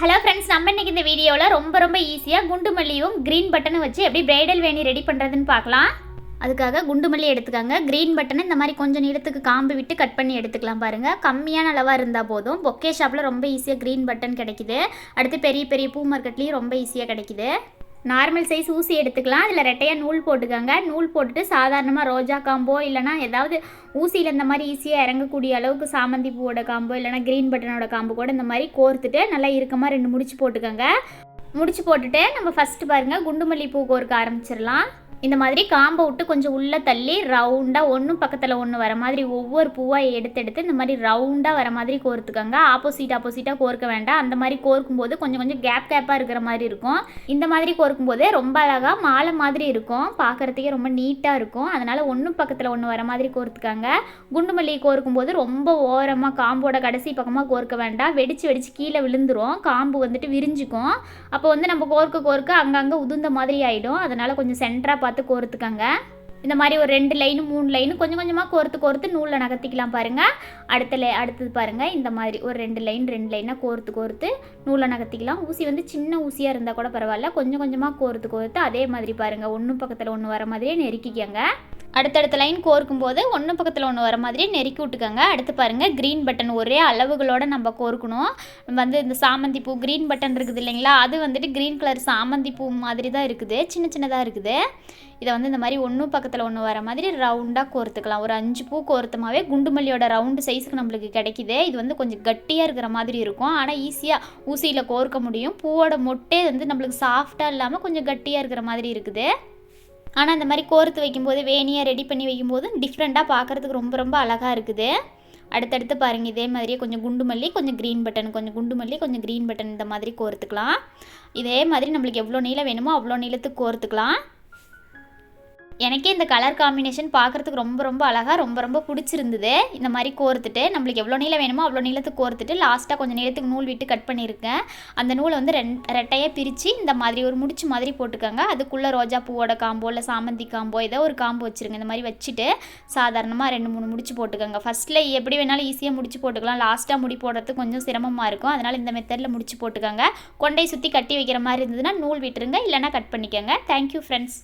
Hello friends நம்ம இன்றைக்கி இந்த வீடியோவில் ரொம்ப ரொம்ப ஈஸியாக குண்டு மல்லியும் க்ரீன் பட்டனும் வச்சு எப்படி பிரைடல் வேணி ரெடி பண்ணுறதுன்னு பார்க்கலாம். அதுக்காக குண்டு மல்லி எடுத்துக்கோங்க. க்ரீன் பட்டனை இந்த மாதிரி கொஞ்சம் நீளத்துக்கு காம்பு விட்டு கட் பண்ணி எடுத்துக்கலாம் பாருங்கள் கம்மியான அளவாக இருந்தால் போதும். பொக்கே ஷாப்பில் ரொம்ப ஈஸியாக க்ரீன் பட்டன் கிடைக்குது. அடுத்து பெரிய பெரிய பூ மார்க்கெட்லேயும் ரொம்ப ஈஸியாக கிடைக்குது. நார்மல் சைஸ் ஊசி எடுத்துக்கலாம். அதில் ரெட்டையாக நூல் போட்டுக்கோங்க. நூல் போட்டுட்டு சாதாரணமாக ரோஜா காம்போ இல்லைனா ஏதாவது ஊசியில் இந்த மாதிரி ஈஸியாக இறங்கக்கூடிய அளவுக்கு சாமந்தி பூவோட காம்போ இல்லைனா க்ரீன் பட்டனோட காம்போ கூட இந்த மாதிரி கோர்த்துட்டு நல்லா இறுக்கமாக ரெண்டு முடிச்சு போட்டுக்கோங்க. முடிச்சு போட்டுட்டு நம்ம ஃபஸ்ட்டு பாருங்கள் குண்டுமல்லி பூ கோர்க்க ஆரம்பிச்சிடலாம். இந்த மாதிரி காம்பை விட்டு கொஞ்சம் உள்ளே தள்ளி ரவுண்டாக ஒன்றும் பக்கத்தில் ஒன்று வர மாதிரி ஒவ்வொரு பூவாக எடுத்து எடுத்து இந்த மாதிரி ரவுண்டாக வர மாதிரி கோர்த்துக்கோங்க. ஆப்போசிட் ஆப்போசிட்டாக கோர்க்க வேண்டாம். அந்த மாதிரி கோர்க்கும்போது கொஞ்சம் கொஞ்சம் கேப் கேப்பாக இருக்கிற மாதிரி இருக்கும். இந்த மாதிரி கோர்க்கும்போது ரொம்ப அழகாக மாலை மாதிரி இருக்கும். பார்க்குறதுக்கே ரொம்ப நீட்டாக இருக்கும். அதனால் ஒன்றும் பக்கத்தில் ஒன்று வர மாதிரி கோர்த்துக்காங்க. குண்டு கோர்க்கும் கோர்க்கும்போது ரொம்ப ஓரமாக காம்போட கடைசி பக்கமாக கோர்க்க வேண்டாம். வெடிச்சு வெடிச்சு கீழே விழுந்துரும். காம்பு வந்துட்டு விரிஞ்சுக்கும். அப்போ வந்து நம்ம கோர்க்க கோர்க்க அங்கங்கே உதுந்த மாதிரி ஆகிடும் அதனால் கொஞ்சம் சென்டராக பார்த்து கோர்த்துக்கங்க. இந்த மாதிரி ஒரு ரெண்டு லைனு மூணு லைனு கொஞ்சம் கொஞ்சமாக கோர்த்து கோர்த்து நூலில் நகர்த்திக்கலாம் பாருங்கள் அடுத்த லை அடுத்தது பாருங்கள் இந்த மாதிரி ஒரு ரெண்டு லைன் ரெண்டு லைனாக கோர்த்து கோர்த்து நூலை நகர்த்திக்கலாம். ஊசி வந்து சின்ன ஊசியாக இருந்தால் கூட பரவாயில்ல. கொஞ்சம் கொஞ்சமாக கோர்த்து கோர்த்து அதே மாதிரி பாருங்கள் ஒன்று பக்கத்தில் ஒன்று வர மாதிரியே நெருக்கிக்கங்க. அடுத்தடுத்த லைன் கோர்க்கும் போது ஒன்று பக்கத்தில் ஒன்று வர மாதிரி நெருக்கி விட்டுக்கோங்க. அடுத்து பாருங்கள் க்ரீன் பட்டன் ஒரே அளவுகளோடு நம்ம கோர்க்கணும். வந்து இந்த சாமந்தி பூ க்ரீன் பட்டன் இருக்குது இல்லைங்களா? அது வந்துட்டு க்ரீன் கலர் சாமந்தி பூ மாதிரி தான் இருக்குது. சின்ன சின்னதாக இருக்குது. இதை வந்து இந்த மாதிரி ஒன்று பக்கத்தில் ஒன்று வர மாதிரி ரவுண்டாக கோர்த்துக்கலாம். ஒரு அஞ்சு பூ கோர்த்தமாகவே குண்டுமல்லியோட ரவுண்டு சைஸுக்கு நம்மளுக்கு கிடைக்கிது. இது வந்து கொஞ்சம் கட்டியாக இருக்கிற மாதிரி இருக்கும். ஆனால் ஈஸியாக ஊசியில் கோர்க்க முடியும். பூவோட மொட்டே வந்து நம்மளுக்கு சாஃப்டாக இல்லாமல் கொஞ்சம் கட்டியாக இருக்கிற மாதிரி இருக்குது. ஆனால் இந்த மாதிரி கோர்த்து வைக்கும்போது வேணியாக ரெடி பண்ணி வைக்கும்போது டிஃப்ரெண்ட்டாக பார்க்குறதுக்கு ரொம்ப ரொம்ப அழகாக இருக்குது. அடுத்தடுத்து பாருங்கள் இதே மாதிரியே கொஞ்சம் குண்டு மல்லி கொஞ்சம் க்ரீன் பட்டன் கொஞ்சம் குண்டு மல்லி கொஞ்சம் க்ரீன் பட்டன் இந்த மாதிரி கோர்த்துக்கலாம். இதே மாதிரி நம்மளுக்கு எவ்வளோ நீளம் வேணுமோ அவ்வளோ நீளத்துக்கு கோர்த்துக்கலாம். எனக்கே இந்த கலர் காம்பினேஷன் பார்க்குறதுக்கு ரொம்ப ரொம்ப அழகாக ரொம்ப ரொம்ப பிடிச்சிருந்தது. இந்த மாதிரி கோர்த்துட்டு நம்மளுக்கு எவ்வளோ நீளம் வேணுமோ அவ்வளோ நீளத்துக்கு கோர்த்துட்டு லாஸ்ட்டாக கொஞ்சம் நீளத்துக்கு நூல் விட்டு கட் பண்ணியிருக்கேன். அந்த நூலை வந்து ரெண் ரெட்டையாக பிரித்து இந்த மாதிரி ஒரு முடிச்சு மாதிரி போட்டுக்கோங்க. அதுக்குள்ளே ரோஜா பூவோட காம்போ இல்லை சாமந்தி காம்போ ஏதோ ஒரு காம்போ வச்சுருங்க. இந்த மாதிரி வச்சுட்டு சாதாரணமாக ரெண்டு மூணு முடிச்சு போட்டுக்கோங்க. ஃபஸ்ட்டில் எப்படி வேணாலும் ஈஸியாக முடிச்சு போட்டுக்கலாம். லாஸ்ட்டாக முடி போடுறதுக்கு கொஞ்சம் சிரமமாக இருக்கும். அதனால் இந்த மெத்தடில் முடிச்சு போட்டுக்கோங்க. கொண்டை சுற்றி கட்டி வைக்கிற மாதிரி இருந்ததுன்னா நூல் விட்டுருங்க. இல்லைனா கட் பண்ணிக்கோங்க. Thank you friends